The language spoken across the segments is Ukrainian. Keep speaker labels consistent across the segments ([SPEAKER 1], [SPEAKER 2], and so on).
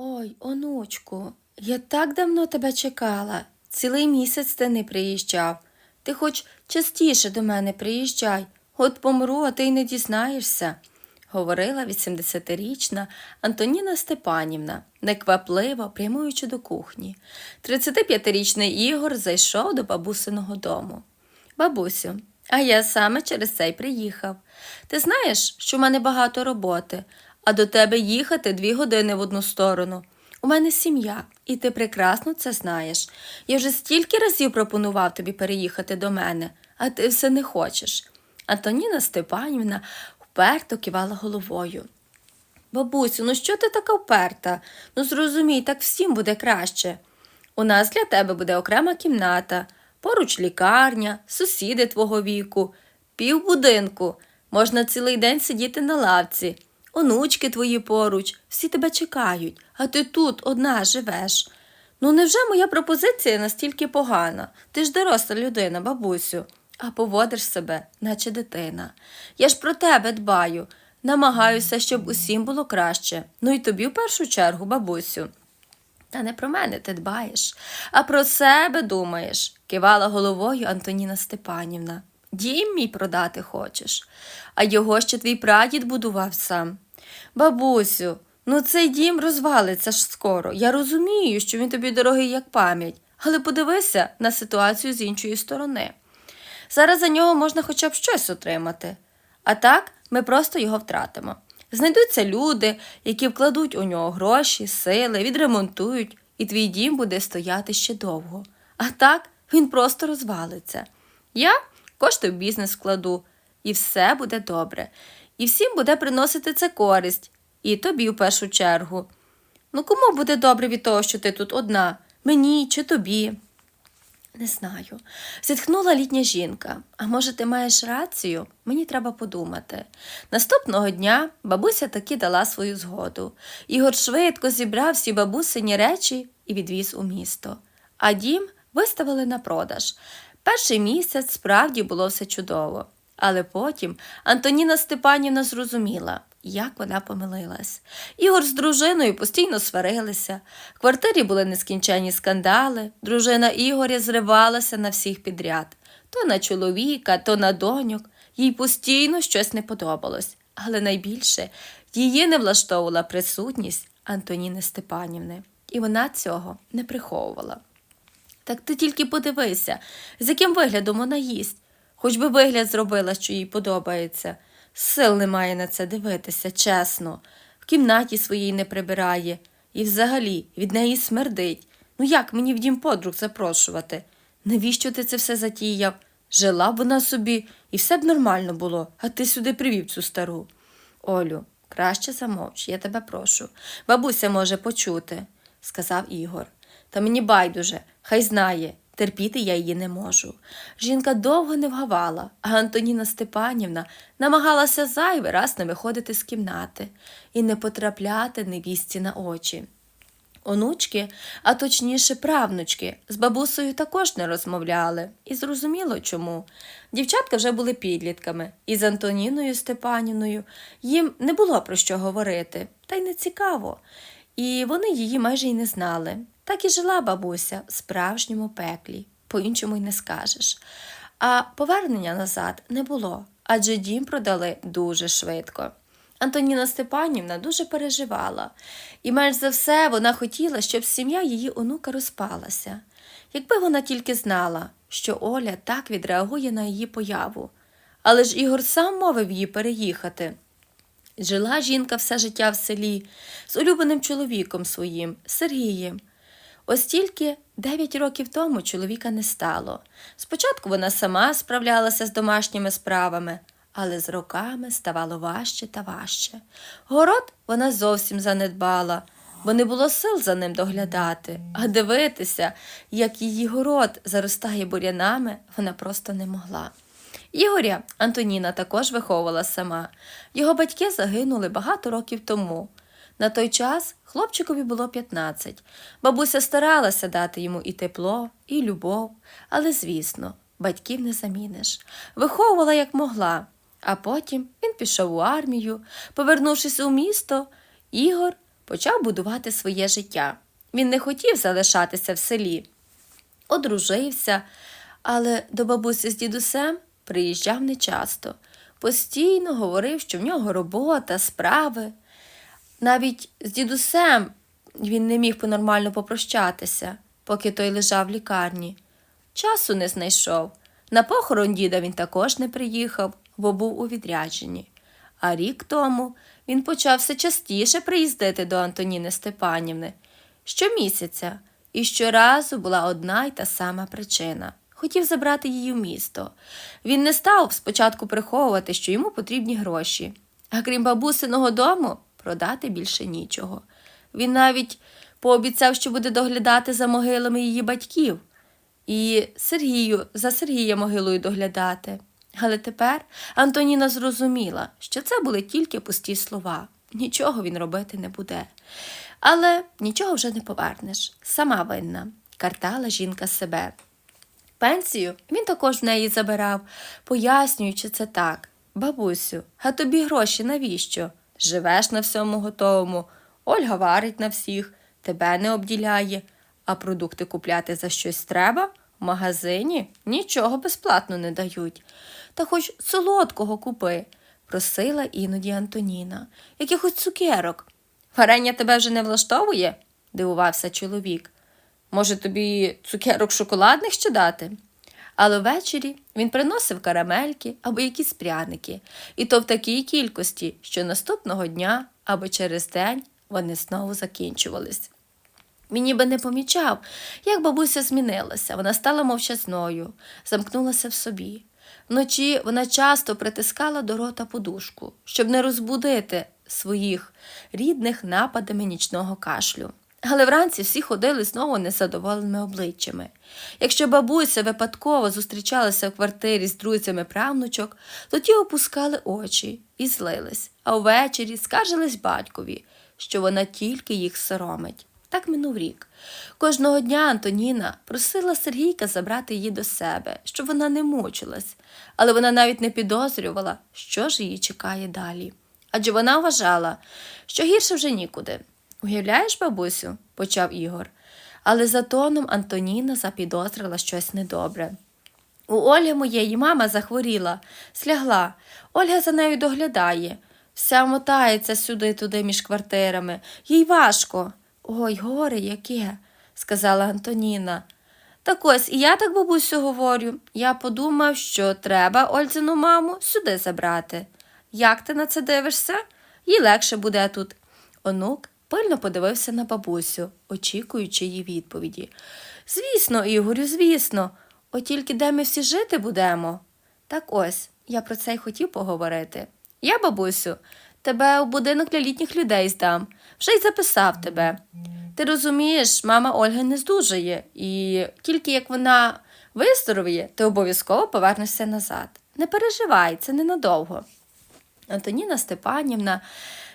[SPEAKER 1] Ой, онучку, я так давно тебе чекала. Цілий місяць ти не приїжджав. Ти хоч частіше до мене приїжджай, от помру, а ти й не дізнаєшся, говорила 80-річна Антоніна Степанівна, неквапливо прямуючи до кухні. 35-річний Ігор зайшов до бабусиного дому. Бабусю, а я саме через це й приїхав. Ти знаєш, що в мене багато роботи, а до тебе їхати дві години в одну сторону. У мене сім'я, і ти прекрасно це знаєш. Я вже стільки разів пропонував тобі переїхати до мене, а ти все не хочеш. Антоніна Степанівна вперто кивала головою. Бабусю, ну що ти така вперта? Ну зрозумій, так всім буде краще. У нас для тебе буде окрема кімната, поруч лікарня, сусіди твого віку, півбудинку. Можна цілий день сидіти на лавці. Онучки твої поруч, всі тебе чекають, а ти тут одна живеш. Ну, невже моя пропозиція настільки погана? Ти ж доросла людина, бабусю, а поводиш себе, наче дитина. Я ж про тебе дбаю, намагаюся, щоб усім було краще. Ну і тобі в першу чергу, бабусю. Та не про мене ти дбаєш, а про себе думаєш, кивала головою Антоніна Степанівна. Дім мій продати хочеш, а його ще твій прадід будував сам. Бабусю, ну цей дім розвалиться ж скоро. Я розумію, що він тобі дорогий як пам'ять, але подивися на ситуацію з іншої сторони. Зараз за нього можна хоча б щось отримати. А так ми просто його втратимо. Знайдуться люди, які вкладуть у нього гроші, сили, відремонтують, і твій дім буде стояти ще довго. А так він просто розвалиться. Я кошти в бізнес вкладу, і все буде добре. І всім буде приносити це користь, і тобі в першу чергу. Ну кому буде добре від того, що ти тут одна? Мені чи тобі? Не знаю. Зітхнула літня жінка. А може, ти маєш рацію? Мені треба подумати. Наступного дня бабуся таки дала свою згоду. Ігор швидко зібрав всі бабусині речі і відвіз у місто. А дім виставили на продаж. Перший місяць справді було все чудово. Але потім Антоніна Степанівна зрозуміла, як вона помилилась. Ігор з дружиною постійно сварилися. В квартирі були нескінченні скандали. Дружина Ігоря зривалася на всіх підряд то на чоловіка, то на доньок. Їй постійно щось не подобалось. Але найбільше її не влаштовувала присутність Антоніни Степанівни, і вона цього не приховувала. Так ти тільки подивися, з яким виглядом вона їсть. Хоч би вигляд зробила, що їй подобається. Сил немає на це дивитися, чесно. В кімнаті своїй не прибирає. І взагалі від неї смердить. Ну як мені в дім подруг запрошувати? Навіщо ти це все затіяв? Жила б вона собі, і все б нормально було, а ти сюди привів цю стару. Олю, краще замовч, я тебе прошу. Бабуся може почути, сказав Ігор. Та мені байдуже, хай знає, терпіти я її не можу. Жінка довго не вгавала, а Антоніна Степанівна намагалася зайвий раз не виходити з кімнати і не потрапляти невістці на очі. Онучки, а точніше правнучки, з бабусею також не розмовляли, і зрозуміло чому. Дівчатка вже були підлітками, і з Антоніною Степанівною їм не було про що говорити, та й не цікаво. І вони її майже й не знали. Так і жила бабуся в справжньому пеклі, по-іншому й не скажеш. А повернення назад не було, адже дім продали дуже швидко. Антоніна Степанівна дуже переживала, і менш за все вона хотіла, щоб сім'я її онука розпалася. Якби вона тільки знала, що Оля так відреагує на її появу. Але ж Ігор сам мовив її переїхати. Жила жінка все життя в селі з улюбленим чоловіком своїм, Сергієм. Ось тільки дев'ять років тому чоловіка не стало. Спочатку вона сама справлялася з домашніми справами, але з роками ставало важче та важче. Город вона зовсім занедбала, бо не було сил за ним доглядати, а дивитися, як її город заростає бурянами, вона просто не могла. Ігоря Антоніна також виховувала сама. Його батьки загинули багато років тому. На той час хлопчикові було 15. Бабуся старалася дати йому і тепло, і любов, але, звісно, батьків не заміниш. Виховувала як могла, а потім він пішов у армію. Повернувшись у місто, Ігор почав будувати своє життя. Він не хотів залишатися в селі, одружився, але до бабусі з дідусем приїжджав нечасто. Постійно говорив, що в нього робота, справи. Навіть з дідусем він не міг понормально попрощатися, поки той лежав в лікарні. Часу не знайшов. На похорон діда він також не приїхав, бо був у відрядженні. А рік тому він почав все частіше приїздити до Антоніни Степанівни щомісяця, і щоразу була одна й та сама причина. Хотів забрати її в місто. Він не став спочатку приховувати, що йому потрібні гроші, а крім бабусиного дому, продати більше нічого. Він навіть пообіцяв, що буде доглядати за могилами її батьків і Сергію за Сергія могилою доглядати. Але тепер Антоніна зрозуміла, що це були тільки пусті слова. Нічого він робити не буде. Але нічого вже не повернеш. Сама винна, картала жінка себе. Пенсію він також в неї забирав, пояснюючи це так. Бабусю, а тобі гроші навіщо? Живеш на всьому готовому, Ольга варить на всіх, тебе не обділяє, а продукти купляти за щось треба? В магазині нічого безплатно не дають. Та хоч солодкого купи, просила іноді Антоніна, якихось цукерок. Варення тебе вже не влаштовує? дивувався чоловік. Може, тобі цукерок шоколадних ще дати? Але ввечері він приносив карамельки або якісь пряники, і то в такій кількості, що наступного дня або через день вони знову закінчувались. Він ніби не помічав, як бабуся змінилася. Вона стала мовчазною, замкнулася в собі. Вночі вона часто притискала до рота подушку, щоб не розбудити своїх рідних нападами нічного кашлю. Але вранці всі ходили знову незадоволеними обличчями. Якщо бабуся випадково зустрічалася в квартирі з друзями правнучок, то ті опускали очі і злились, а ввечері скаржились батькові, що вона тільки їх соромить. Так минув рік. Кожного дня Антоніна просила Сергійка забрати її до себе, щоб вона не мучилась, але вона навіть не підозрювала, що ж її чекає далі. Адже вона вважала, що гірше вже нікуди. Уявляєш, бабусю, почав Ігор. Але за тоном Антоніна запідозрила щось недобре. У Ольги моєї мама захворіла, слягла. Ольга за нею доглядає. Вся мотається сюди-туди між квартирами. Їй важко. Ой, горе яке, сказала Антоніна. Так ось і я так бабусю говорю. Я подумав, що треба Ользину маму сюди забрати. Як ти на це дивишся? Їй легше буде тут. Онук пильно подивився на бабусю, очікуючи її відповіді. Звісно, Ігорю, звісно, от тільки де ми всі жити будемо. Так ось, я про це й хотів поговорити. Я, бабусю, тебе у будинок для літніх людей здам, вже й записав тебе. Ти розумієш, мама Ольги не здужає, і тільки як вона виздоровіє, ти обов'язково повернешся назад. Не переживай, це ненадовго. Антоніна Степанівна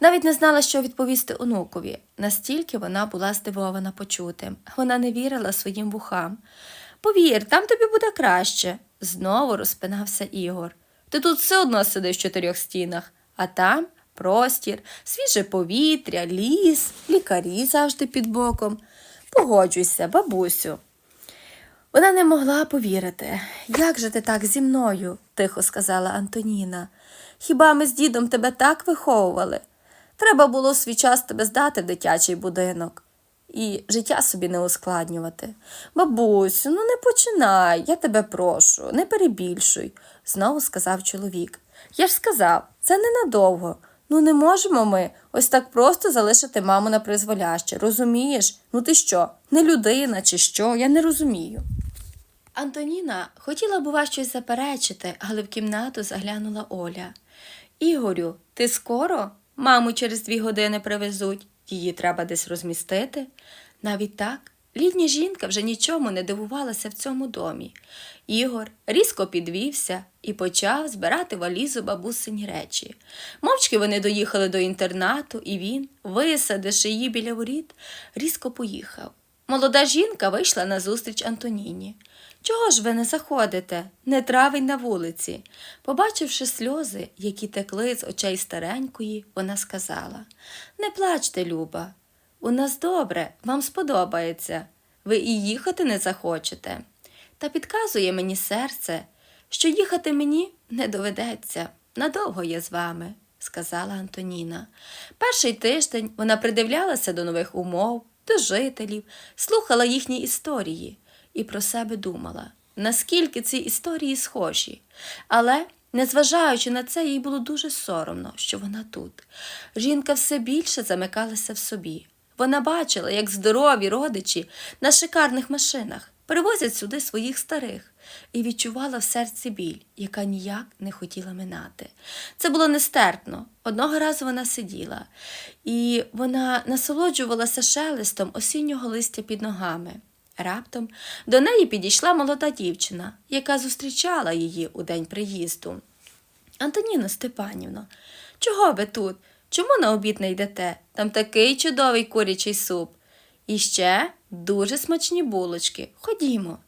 [SPEAKER 1] навіть не знала, що відповісти онукові. Настільки вона була здивована почутим. Вона не вірила своїм вухам. Повір, там тобі буде краще, знову розпинався Ігор. Ти тут все одно сидиш в чотирьох стінах, а там простір, свіже повітря, ліс, лікарі завжди під боком. Погоджуйся, бабусю. Вона не могла повірити. Як же ти так зі мною? тихо сказала Антоніна. Хіба ми з дідом тебе так виховували? Треба було свій час тебе здати в дитячий будинок і життя собі не ускладнювати. Бабусю, ну не починай, я тебе прошу, не перебільшуй, знову сказав чоловік. Я ж сказав, це ненадовго. Ну не можемо ми ось так просто залишити маму на призволяще, розумієш? Ну ти що, не людина чи що? Я не розумію. Антоніна хотіла, бува, щось заперечити, але в кімнату заглянула Оля. Ігорю, ти скоро? Маму через дві години привезуть, її треба десь розмістити. Навіть так, літня жінка вже нічому не дивувалася в цьому домі. Ігор різко підвівся і почав збирати валізу бабусині речі. Мовчки вони доїхали до інтернату, і він, висадивши її біля воріт, різко поїхав. Молода жінка вийшла назустріч Антоніні. Чого ж ви не заходите? Не травень на вулиці. Побачивши сльози, які текли з очей старенької, вона сказала Не плачте, Люба, У нас добре, вам сподобається. Ви і їхати не захочете. Та підказує мені серце, що їхати мені не доведеться. Надовго я з вами, сказала Антоніна. Перший тиждень вона придивлялася до нових умов, до жителів, слухала їхні історії і про себе думала, наскільки ці історії схожі. Але, незважаючи на це, їй було дуже соромно, що вона тут. Жінка все більше замикалася в собі. Вона бачила, як здорові родичі на шикарних машинах привозять сюди своїх старих, і відчувала в серці біль, яка ніяк не хотіла минати. Це було нестерпно. Одного разу вона сиділа, і вона насолоджувалася шелестом осіннього листя під ногами. Раптом до неї підійшла молода дівчина, яка зустрічала її у день приїзду. Антоніно Степанівно, чого ви тут? Чому на обід не йдете? Там такий чудовий курячий суп. І ще дуже смачні булочки. Ходімо.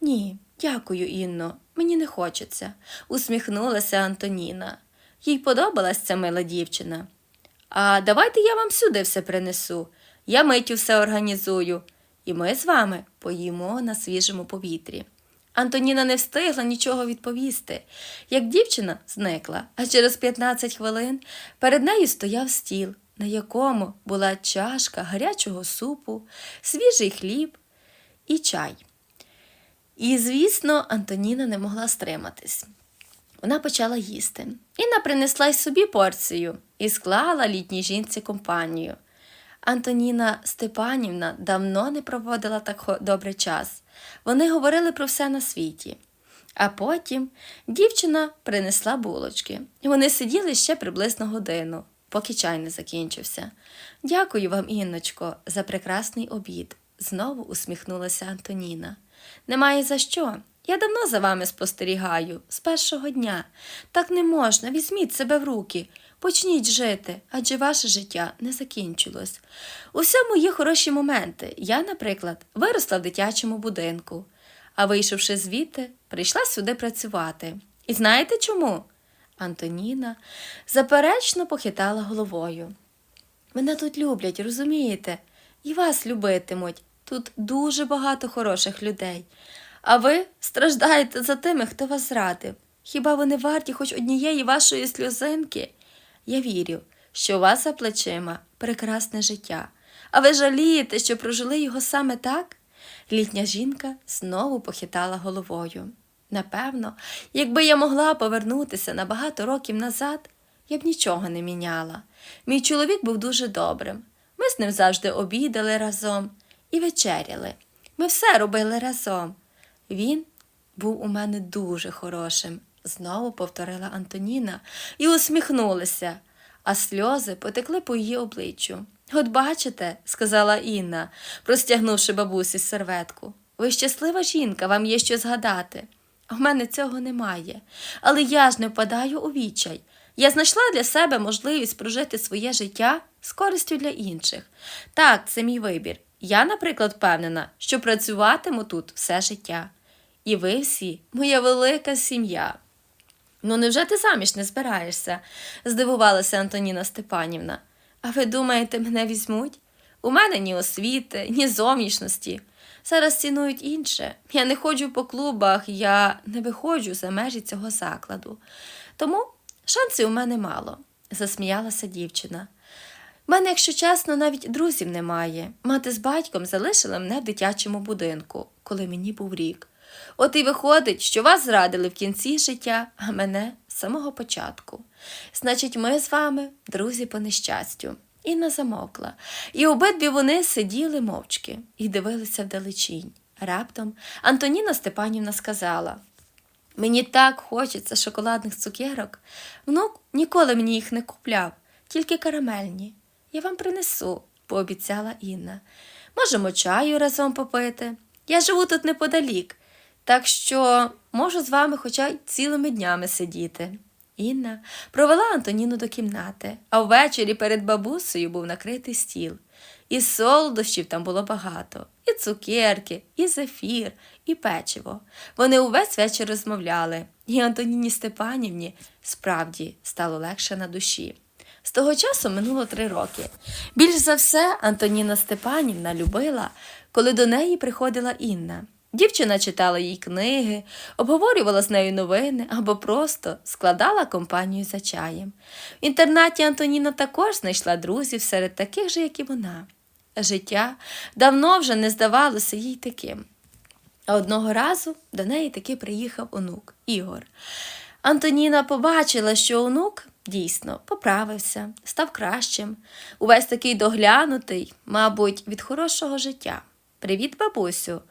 [SPEAKER 1] Ні, дякую, Інно, мені не хочеться, усміхнулася Антоніна. Їй подобалась ця мила дівчина. А давайте я вам сюди все принесу. Я миттю все організую, і ми з вами поїмо на свіжому повітрі. Антоніна не встигла нічого відповісти, як дівчина зникла, а через 15 хвилин перед нею стояв стіл, на якому була чашка гарячого супу, свіжий хліб і чай. І, звісно, Антоніна не могла стриматись. Вона почала їсти. Інна принесла й собі порцію і склала літній жінці компанію. Антоніна Степанівна давно не проводила так добре час. Вони говорили про все на світі. А потім дівчина принесла булочки. Вони сиділи ще приблизно годину, поки чай не закінчився. Дякую вам, Інночко, за прекрасний обід. Знову усміхнулася Антоніна. Немає за що. Я давно за вами спостерігаю, з першого дня. Так не можна, візьміть себе в руки, почніть жити, адже ваше життя не закінчилось. У всьому є хороші моменти. Я, наприклад, виросла в дитячому будинку, а вийшовши звідти, прийшла сюди працювати. І знаєте чому? Антоніна заперечно похитала головою. Мене тут люблять, розумієте? І вас любитимуть. Тут дуже багато хороших людей. А ви страждаєте за тими, хто вас зрадив. Хіба вони варті хоч однієї вашої сльозинки? Я вірю, що у вас за плечима прекрасне життя. А ви жалієте, що прожили його саме так? Літня жінка знову похитала головою. Напевно, якби я могла повернутися на багато років назад, я б нічого не міняла. Мій чоловік був дуже добрим. Ми з ним завжди обідали разом і вечеряли. Ми все робили разом. Він був у мене дуже хорошим, знову повторила Антоніна і усміхнулася, а сльози потекли по її обличчю. От бачите, сказала Інна, простягнувши бабусі серветку. Ви щаслива жінка, вам є що згадати. У мене цього немає, але я ж не впадаю у відчай. Я знайшла для себе можливість прожити своє життя з користю для інших. Так, це мій вибір. Я, наприклад, впевнена, що працюватиму тут все життя. І ви всі моя велика сім'я. Ну, невже ти заміж не збираєшся? здивувалася Антоніна Степанівна. А ви думаєте, мене візьмуть? У мене ні освіти, ні зовнішності. Зараз цінують інше. Я не ходжу по клубах, я не виходжу за межі цього закладу. Тому шансів у мене мало, засміялася дівчина. У мене, якщо чесно, навіть друзів немає. Мати з батьком залишили мене в дитячому будинку, коли мені був рік. От і виходить, що вас зрадили в кінці життя, а мене з самого початку. Значить, ми з вами друзі по нещастю. Інна замовкла, і обидві вони сиділи мовчки і дивилися вдалечінь. Раптом Антоніна Степанівна сказала Мені так хочеться шоколадних цукерок. Внук ніколи мені їх не купляв, тільки карамельні. Я вам принесу, пообіцяла Інна. Можемо чаю разом попити. Я живу тут неподалік, так що можу з вами хоча й цілими днями сидіти. Інна провела Антоніну до кімнати, а ввечері перед бабусею був накритий стіл. І солодощів там було багато, і цукерки, і зефір, і печиво. Вони увесь вечір розмовляли, і Антоніні Степанівні справді стало легше на душі. З того часу минуло три роки. Більш за все, Антоніна Степанівна любила, коли до неї приходила Інна. Дівчина читала їй книги, обговорювала з нею новини або просто складала компанію за чаєм. В інтернаті Антоніна також знайшла друзів серед таких же, як і вона. Життя давно вже не здавалося їй таким. А одного разу до неї таки приїхав онук Ігор. Антоніна побачила, що онук дійсно поправився, став кращим, увесь такий доглянутий, мабуть, від хорошого життя. Привіт, бабусю.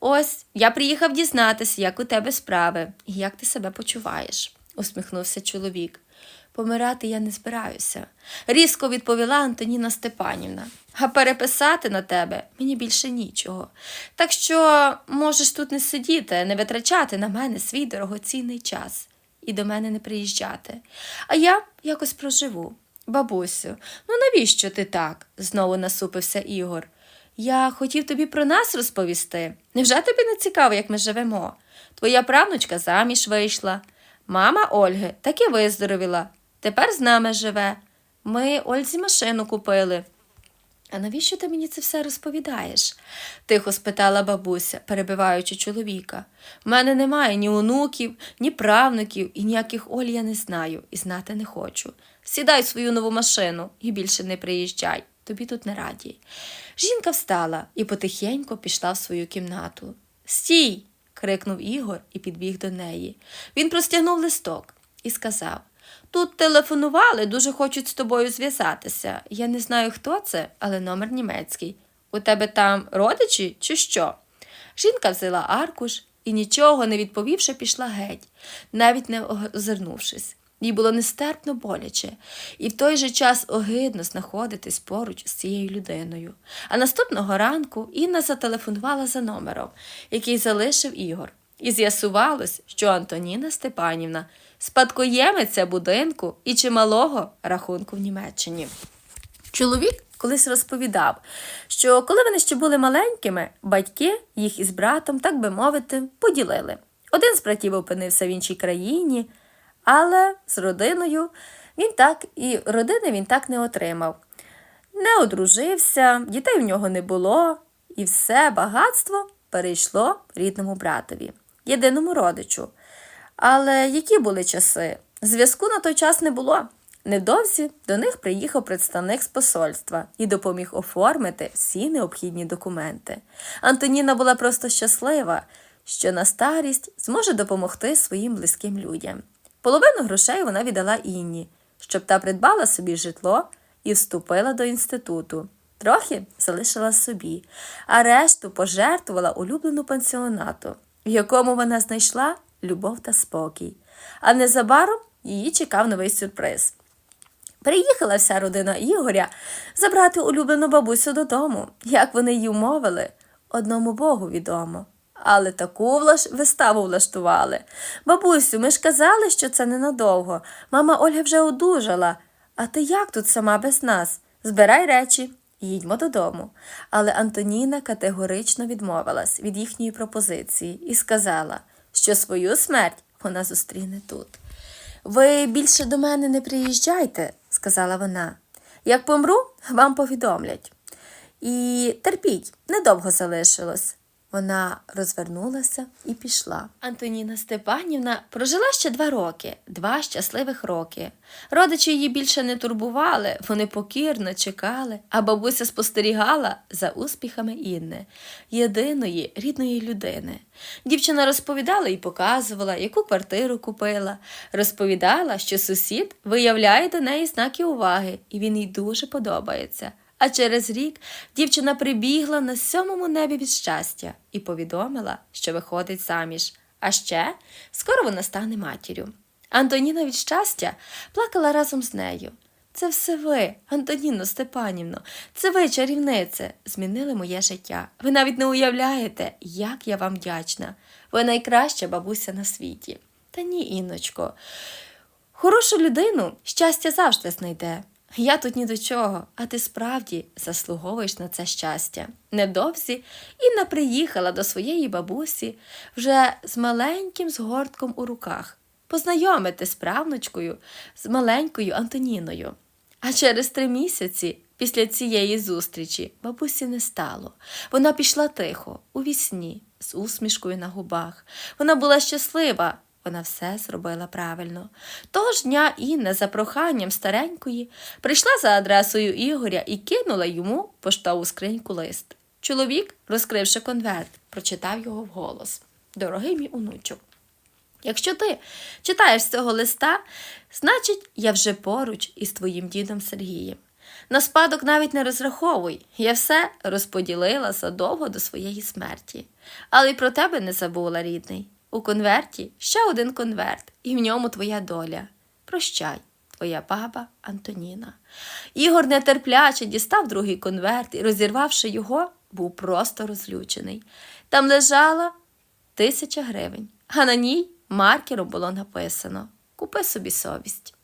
[SPEAKER 1] Ось я приїхав дізнатися, як у тебе справи і як ти себе почуваєш, усміхнувся чоловік. Помирати я не збираюся, різко відповіла Антоніна Степанівна. А переписати на тебе мені більше нічого. Так що можеш тут не сидіти, не витрачати на мене свій дорогоцінний час і до мене не приїжджати. А я якось проживу. Бабусю, ну навіщо ти так? знову насупився Ігор. Я хотів тобі про нас розповісти. Невже тобі не цікаво, як ми живемо? Твоя правнучка заміж вийшла. Мама Ольги таки виздоровіла. Тепер з нами живе. Ми Ользі машину купили. А навіщо ти мені це все розповідаєш? тихо спитала бабуся, перебиваючи чоловіка. В мене немає ні онуків, ні правнуків, і ніяких Оль я не знаю і знати не хочу. Сідай в свою нову машину і більше не приїжджай. Тобі тут не раді. Жінка встала і потихеньку пішла в свою кімнату. Стій. крикнув Ігор і підбіг до неї. Він простягнув листок і сказав Тут телефонували, дуже хочуть з тобою зв'язатися. Я не знаю, хто це, але номер німецький. У тебе там родичі чи що? Жінка взяла аркуш і, нічого не відповівши, пішла геть, навіть не озирнувшись. Їй було нестерпно боляче, і в той же час огидно знаходитись поруч з цією людиною. А наступного ранку Інна зателефонувала за номером, який залишив Ігор, і з'ясувалось, що Антоніна Степанівна спадкоємиця будинку і чималого рахунку в Німеччині. Чоловік колись розповідав, що коли вони ще були маленькими, батьки їх із братом, так би мовити, поділили. Один з братів опинився в іншій країні, але з родиною він так і родини він так не отримав. Не одружився, дітей в нього не було, і все багатство перейшло рідному братові, єдиному родичу. Але які були часи? Зв'язку на той час не було. Невдовзі до них приїхав представник з посольства і допоміг оформити всі необхідні документи. Антоніна була просто щаслива, що на старість зможе допомогти своїм близьким людям. Половину грошей вона віддала Інні, щоб та придбала собі житло і вступила до інституту. Трохи залишила собі, а решту пожертвувала улюблену пансіонату, в якому вона знайшла любов та спокій. А незабаром її чекав новий сюрприз. Приїхала вся родина Ігоря забрати улюблену бабусю додому. Як вони її умовили, одному Богу відомо. Але таку виставу влаштували. Бабусю, ми ж казали, що це ненадовго. Мама Ольга вже одужала. А ти як тут сама без нас? Збирай речі, їдьмо додому. Але Антоніна категорично відмовилась від їхньої пропозиції і сказала, що свою смерть вона зустріне тут. Ви більше до мене не приїжджайте, сказала вона. Як помру, вам повідомлять. І терпіть, недовго залишилось. Вона розвернулася і пішла. Антоніна Степанівна прожила ще два роки, два щасливих роки. Родичі її більше не турбували, вони покірно чекали, а бабуся спостерігала за успіхами Інни, єдиної рідної людини. Дівчина розповідала і показувала, яку квартиру купила, розповідала, що сусід виявляє до неї знаки уваги, і він їй дуже подобається. А через рік дівчина прибігла на сьомому небі від щастя і повідомила, що виходить заміж. А ще скоро вона стане матір'ю. Антоніна від щастя плакала разом з нею. Це все ви, Антоніно Степанівно, це ви, чарівнице, змінили моє життя. Ви навіть не уявляєте, як я вам вдячна. Ви найкраща бабуся на світі. Та ні, Інночко. Хорошу людину щастя завжди знайде. Я тут ні до чого, а ти справді заслуговуєш на це щастя. Невдовзі Інна приїхала до своєї бабусі вже з маленьким згортком у руках, познайомити з правнучкою, з маленькою Антоніною. А через три місяці після цієї зустрічі бабусі не стало. Вона пішла тихо, у вісні, з усмішкою на губах. Вона була щаслива, вона все зробила правильно. Того ж дня Інна за проханням старенької прийшла за адресою Ігоря і кинула йому поштову скриньку лист. Чоловік, розкривши конверт, прочитав його вголос. Дорогий мій онучок, Якщо ти читаєш з цього листа, значить, я вже поруч із твоїм дідом Сергієм. На спадок навіть не розраховуй, я все розподілила задовго до своєї смерті. Але й про тебе не забула, рідний. У конверті ще один конверт, і в ньому твоя доля. Прощай, твоя баба Антоніна. Ігор нетерпляче дістав другий конверт і, розірвавши його, був просто розлючений. Там лежала тисяча гривень, а на ній маркером було написано Купи собі совість.